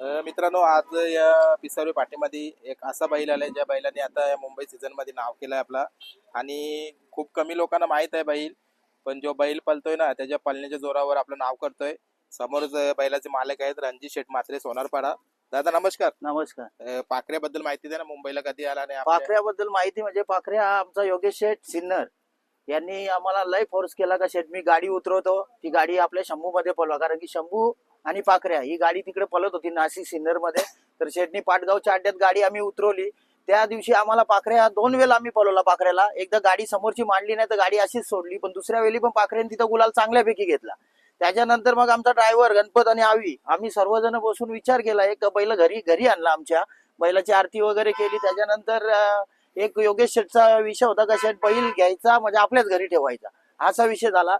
मित्रांनो आज या पिसावरी पाठीमध्ये एक असा बैल आलाय ज्या बैलाने आता या मुंबई सीझनमध्ये नाव केलंय आपला. आणि खूप कमी लोकांना माहीत आहे बैल पण जो बैल पलतोय ना त्याच्या पलण्याच्या जोरावर आपलं नाव करतोय. समोरच अ, बैलाचे मालक आहेत रणजित शेठ म्हात्रे सोनारपाडा. दादा नमस्कार. नमस्कार. अ, पाखऱ्याबद्दल माहिती द्या ना मुंबईला कधी आला आपल्या- पाखऱ्याबद्दल माहिती म्हणजे पाखऱ्या हा आमचा योगेश शेठ सिन्नर. यांनी आम्हाला लय फोर्स केला का शेठ मी गाडी उतरवतो. ती गाडी आपल्या शंभू मध्ये पळवा. कारण की शंभू आणि पाखऱ्या ही गाडी तिकडे पळत होती नाशिक सिन्नरमध्ये तर शेटनी पाटगावच्या अड्ड्यात गाडी आम्ही उतरवली. त्या दिवशी आम्हाला पाखऱ्या दोन वेळा आम्ही पळवला पाखऱ्याला. एकदा गाडी समोरची मांडली नाही तर गाडी अशीच सोडली. पण दुसऱ्या वेळी पण पाखऱ्याने तिथं गुलाल चांगल्यापैकी घेतला. त्याच्यानंतर मग आमचा ड्रायव्हर गणपत आणि आवी आम्ही सर्वजण बसून विचार केला. एक बैल घरी घरी आणला आमच्या. बैलाची आरती वगैरे केली. त्याच्यानंतर एक योगेश शेठचा विषय होता का शेठ बैल घ्यायचा म्हणजे आपल्याच घरी ठेवायचा. असा विषय झाला.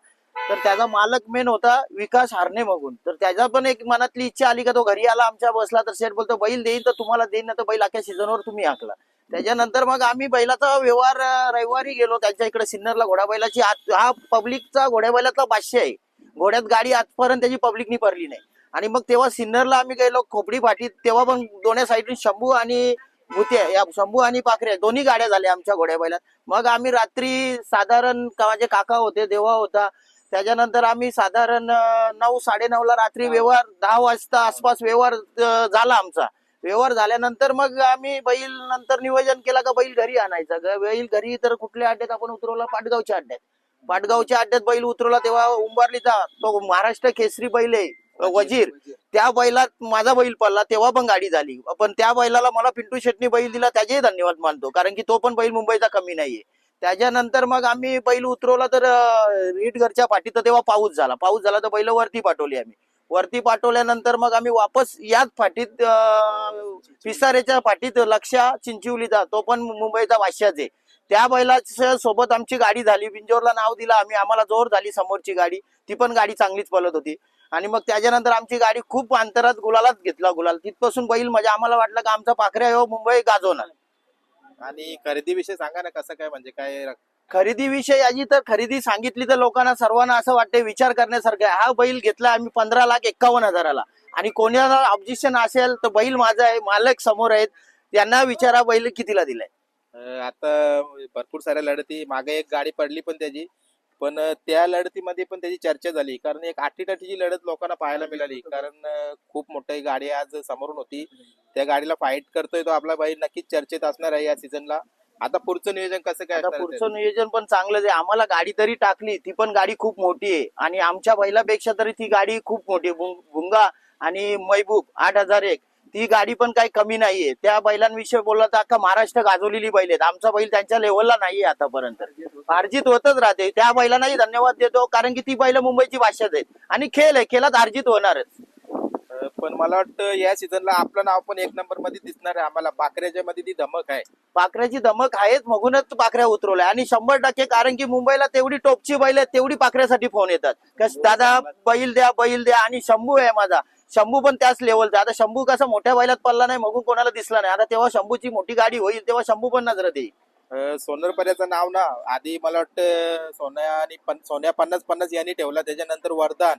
तर त्याचा मालक मेन होता विकास हारणे बघून. तर त्याच्या पण एक मनातली इच्छा आली का तो घरी आला आमच्या बसला तर शेठ बोलतो बैल देईन तर तुम्हाला देईन ना तर बैल अख्या सीझनवर तुम्ही हाकला त्याच्यानंतर मग आम्ही बैलाचा व्यवहार रविवारी गेलो. त्यांच्या इकडे सिन्नरला घोडा बैलाची आत- हा पब्लिकचा घोड्या बैलातला आहे. घोड्यात गाडी आजपर्यंत त्याची पब्लिकनी भरली नाही. आणि मग तेव्हा सिन्नरला आम्ही गेलो खोपडी फाटी तेव्हा पण दोन्ही साईडून शंभू आणि भुत्या या शंभू आणि पाखरे दोन्ही गाड्या झाल्या आमच्या घोड्या बैलात मग आम्ही रात्री साधारण माझे काका होते देवा होता. त्याच्यानंतर आम्ही साधारण नऊ साडे ला रात्री व्यवहार दहा वाजता आसपास व्यवहार झाला आमचा. व्यवहार झाल्यानंतर मग आम्ही बैल नंतर नियोजन केला का बैल घरी आणायचा ग- बैल घरी तर कुठल्या अड्ड्यात आपण उतरवला? पाटगावच्या अड्ड्यात. पाटगावच्या अड्ड्यात बैल उतरवला तेव्हा उंबारलीचा तो महाराष्ट्र केसरी बैल आहे. वजीर. त्या बैलात माझा बैल पडला तेव्हा पण गाडी झाली. पण त्या बैलाला मला पिंटू शेटनी बैल दिला त्याचेही धन्यवाद मानतो. कारण की तो पण बैल मुंबईचा कमी नाहीये. त्याच्यानंतर मग आम्ही बैल उतरवला तर अं, रीट घरच्या पाठीत तर तेव्हा पाऊस झाला. पाऊस झाला तर बैल वरती पाठवली आम्ही. वरती पाठवल्यानंतर मग आम्ही वापस याच फाटीत पिसारेच्या फाटीत लक्षा चिंचिवलीचा तो पण मुंबईचा वाश्याच आहे. त्या बैलाच्या सोबत आमची गाडी झाली. बिंजोरला नाव दिलं आम्ही. आम्हाला जोर झाली समोरची गाडी. ती पण गाडी चांगलीच पळत होती. आणि मग त्याच्यानंतर आमची गाडी खूप अंतरात गुलालात घेतला गुलाल. तिथपासून बैल म्हणजे आम्हाला वाटलं का आमचा पाखऱ्या हो मुंबई गाजवणार. आणि खरेदी विषय सांगा ना कसं काय म्हणजे काय खरेदी विषयी याची तर खरेदी सांगितली तर लोकांना सर्वांना असं वाटते विचार करण्यासारखं. हा बैल घेतला आम्ही पंधरा लाख एक्कावन्न हजाराला. आणि कोणाला ऑब्जेक्शन असेल तर बैल माझा आहे मालक समोर आहेत. त्यांना विचारा बैल कितीला दिलाय. आता भरपूर साऱ्या लढती मागे एक गाडी पडली पण त्याची. पण त्या लढतीमध्ये पण त्याची चर्चा झाली. कारण एक आठीटाठीची लढत लोकांना पाहायला मिळाली. कारण खूप मोठी गाडी आज समोरून होती. त्या गाडीला फाईट करतोय तो आपला बैल नक्कीच चर्चेत असणार आहे या सीझनला आता पुढचं नियोजन कसं काय पुढचं नियोजन पण चांगलंच आहे. आम्हाला गाडी तरी टाकली ती पण गाडी खूप मोठी आहे. आणि आमच्या बैलापेक्षा तरी ती गाडी खूप मोठी भुंगा आणि महबूब आठ हजार एक. ती गाडी पण काही कमी नाहीये. त्या बैलांविषयी बोलला तर अख्खा महाराष्ट्र गाजवलेली बैल आहेत. आमचा बैल त्यांच्या लेवलला नाहीये आतापर्यंत. अर्जित होतच राहते. त्या बैलांनाही धन्यवाद देतो कारण की ती बैल मुंबईची भाषाच आहेत. आणि खेळ आहे खेळात अर्जित होणारच. अ, पण मला वाटतं या सीझनला आपलं नाव पण एक नंबरमध्ये दिसणार आहे. आम्हाला पाखऱ्याच्या मध्ये ती धमक आहे. पाखऱ्याची धमक आहेच म्हणूनच पाखऱ्या उतरवल्या. आणि शंभर टक्के कारण की मुंबईला तेवढी टोपची बैल आहेत तेवढी पाखऱ्यासाठी फोन येतात. कस दादा बैल द्या बैल द्या. आणि शंभू आहे माझा. शंभू पण त्याच लेवलचा आता शंभू कसा मोठ्या बैलात पडला नाही मगून कोणाला दिसला नाही. आता तेव्हा शंभूची मोठी गाडी होईल तेव्हा शंभू पण नजरात येईल. अ, नाव ना आधी मला वाटतं सोन्या आणि पन- सोन्या पन्नास पन्नास यांनी ठेवला त्याच्यानंतर वरदान.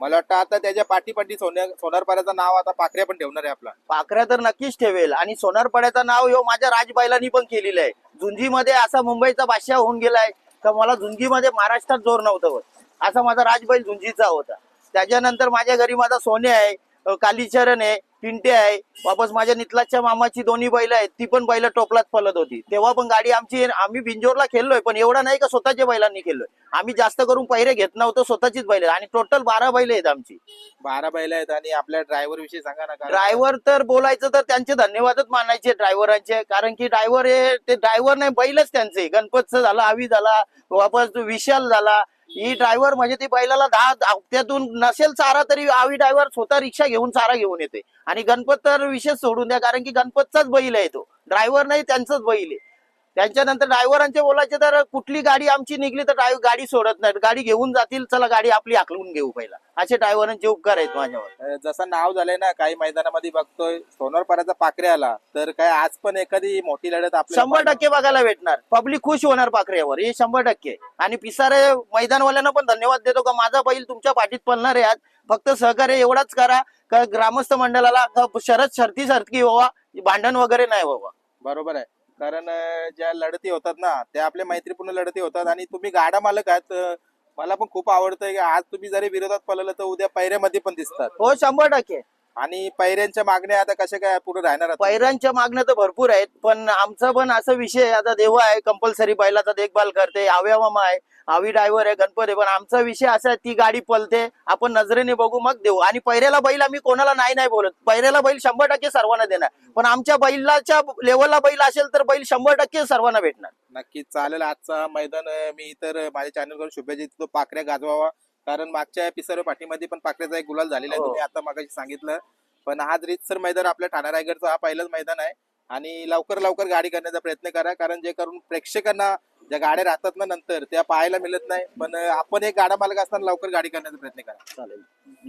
मला वाटतं आता त्याच्या पाठीपाठी सोन्या सोनारपाऱ्याचं नाव आता पाखऱ्या पण ठेवणार आहे आपला. पाखऱ्या तर नक्कीच ठेवेल. आणि सोनारपाड्याचं नाव ह्यो माझ्या राजबाईलांनी पण केलेलं आहे. झुंजीमध्ये असा मुंबईचा बादशाह होऊन गेलाय तर मला झुंजीमध्ये महाराष्ट्रात जोर नव्हतं असा माझा राजबाईल झुंजीचा होता. त्याच्यानंतर माझ्या घरी माझा सोने आहे कालीचरण आहे पिंटे आहे. वापस माझ्या नितलाच्या मामाची दोन्ही बैल आहेत. ती पण बैल टोपलात पलत होती. तेव्हा पण गाडी आमची आम्ही बिंजोरला खेळलोय पण एवढा नाही का स्वतःच्या बैलांनी खेळलोय. आम्ही जास्त करून पहिरे घेत नव्हतो स्वतःचीच बैल आणि टोटल बारा बैल आहेत आमची. बारा बैल आहेत आणि आपल्या ड्रायव्हर विषयी सांगा ना ड्रायव्हर तर बोलायचं तर त्यांचे धन्यवादच मानायचे ड्रायव्हरांचे कारण की ड्रायव्हर हे ते ड्रायव्हर नाही बैलच त्यांचे. गणपतचं झाला आवी झाला वापस विशाल झाला ही ड्रायव्हर म्हणजे ती बैलाला दहा हप्त्यातून नसेल चारा तरी आवी ड्रायव्हर स्वतः रिक्षा घेऊन चारा घेऊन येते. आणि गणपत तर विशेष सोडून द्या कारण की गणपतचाच बैल आहे तो. ड्रायव्हर नाही त्यांचाच बैल आहे. त्यांच्यानंतर ड्रायव्हरांचे बोलायचे तर कुठली गाडी आमची निघली तर drive- गाडी सोडत नाही गाडी घेऊन जातील चला गाडी आपली आकलून घेऊ पहिला. असे ड्रायव्हरांचे उपकार आहेत माझ्यावर. जसं नाव झालंय ना काही मैदानामध्ये बघतोय सोनारपाऱ्याचा पाखरे आला तर काय आज पण एखादी मोठी लढत आपल्या शंभर टक्के बघायला भेटणार. पब्लिक खुश होणार पाखऱ्यावर हे शंभर टक्के. आणि पिसारे मैदानवाल्यांना पण धन्यवाद देतो का माझा बैल तुमच्या पाठीत पळणार आहे आज. फक्त सहकार्य एवढाच करा का ग्रामस्थ मंडळाला शरद शर्ती सारखी व्हावा भांडण वगैरे नाही व्हावा. बरोबर आहे. कारण अं, ज्या लढती होतात ना त्या आपल्या मैत्रीपूर्ण लढती होतात आणि तुम्ही गाडा मालक आहात अं, मला पण खूप आवडतंय की आज तुम्ही जरी विरोधात पळलं तर उद्या पैऱ्यामध्ये पण दिसतात. हो शंभर टक्के. आणि पैऱ्यांच्या मागण्या आता कशा काय पुढे राहणार आहेत? पैरांच्या मागण्या तर भरपूर आहेत पण आमचा पण असा विषय आहे, आता देवा आहे कंपल्सरी बैलाचा देखभाल करते आव्या मामा आहे आवी ड्रायव्हर आहे गणपत आहे पण आमचा विषय असा आहे ती गाडी पलते आपण नजरेने बघू मग देऊ. आणि पैऱ्याला बैल आम्ही कोणाला नाही नाही बोलत. पैऱ्याला बैल शंभर टक्के सर्वांना देणार. पण आमच्या बैलाच्या लेवलला बैल असेल तर बैल शंभर टक्के सर्वांना भेटणार. नक्कीच चालेल. आजचा मैदान अं, मी तर माझ्या चॅनल वर शुभेच्छा देतो. पाकऱ्या गाजवावा. कारण मागच्या पिसर पाठीमध्ये पण पाकऱ्याचा एक गुलाल झालेला आहे हो. तुम्ही आता मागाशी सांगितलं. पण आज रीतसर मैदान आपल्या ठाणा रायगडचा हा पहिलाच मैदान आहे. आणि लवकर लवकर गाडी करण्याचा प्रयत्न करा कारण जे करून प्रेक्षकांना ज्या गाड्या राहतात ना नंतर त्या पाहायला मिळत नाही. पण आपण एक गाडा मालक असताना लवकर गाडी करण्याचा प्रयत्न करा. चालेल.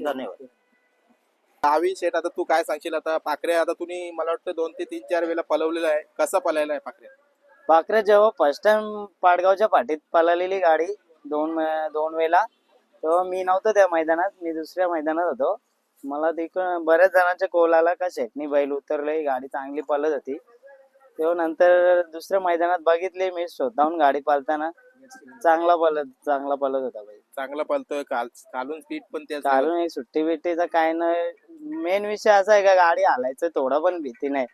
धन्यवाद. दहावी शेट आता तू काय सांगशील? आता पाकऱ्या आता तुम्ही मला वाटतं दोन ते तीन चार वेळेला पलवलेला आहे. कसा पलायला आहे पाकऱ्या पाखरे जेव्हा फर्स्ट टाइम पाडगावच्या पाठीत पळालेली गाडी दोन दोन वेळा तेव्हा मी नव्हतो त्या मैदानात मी दुसऱ्या मैदानात होतो. मला तिकडं बऱ्याच जणांच्या कॉल आला का शेटणी बैल उतरले गाडी चांगली पळत होती. तेव्हा नंतर दुसऱ्या मैदानात बघितली मी स्वतःहून गाडी पालताना. चांगला पळत चांगला पळत होता बैल. चांगला पलतोय काल कालून स्पीड पण त्या चालून एक सुट्टी बिट्टीचा काय नाही मेन विषय असा आहे का गाडी हालायचं थोडा पण भीती नाही.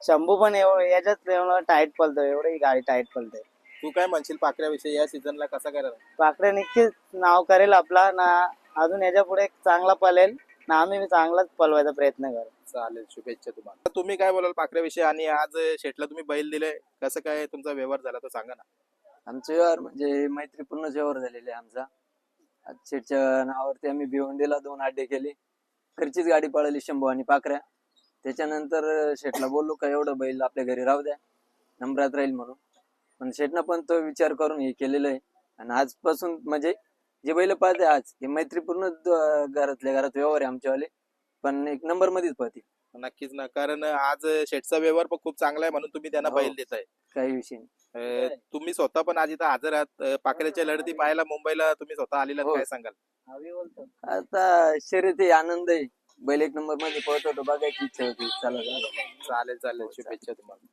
शंभू पण एवढं याच्यात एवढं टाईट पलतो एवढी गाडी टाईट पलते तू काय म्हणशील पाकऱ्याविषयी या सीझनला कसा करायला पाकडे नक्कीच नाव करेल आपला. ना अजून याच्यापुढे चांगला पळेल. ना आम्ही चांगलाच पळवायचा प्रयत्न करू. चालेल शुभेच्छा तुम्हाला. तर तुम्ही काय बोलाल पाकऱ्याविषयी? आणि आज शेटला तुम्ही बैल दिले. कसं काय तुमचा व्यवहार झाला तो सांगा ना. आमचे व्यवहार म्हणजे मैत्रीपूर्ण व्यवहार झालेले आहे आमचा. आज शेठच्या नावावरती आम्ही भिवंडीला दोन अड्डे केले. घरचीच गाडी पळाली शंभू आणि पाखऱ्या त्याच्यानंतर शेठला बोललो का एवढं बैल आपल्या घरी राहू द्या. नंबरात राहील म्हणून. पण शेठनं पण तो विचार करून हे केलेलं आहे. आणि आजपासून म्हणजे जे बैल पाहते आज हे मैत्रीपूर्ण द- घरातल्या घरात व्यवहार आहे आमच्यावाले. पण एक नंबर मध्येच पाहते नक्कीच ना. कारण आज शेटचा व्यवहार पण खूप चांगला आहे म्हणून तुम्ही त्यांना हो. बैल देताय. काही विषय नाही. अं, तुम्ही स्वतः पण आज इथं हजर आहात. अं, पाकऱ्याच्या लढती पाहायला मुंबईला तुम्ही स्वतः आलेला हो. काय सांगाल? हवी बोलतो. आता शर्यती आनंद आहे. बैल एक नंबरमध्ये पळत होतो. बघायची इच्छा होती. चला चला. चालेल चालेल. शुभेच्छा तुम्हाला.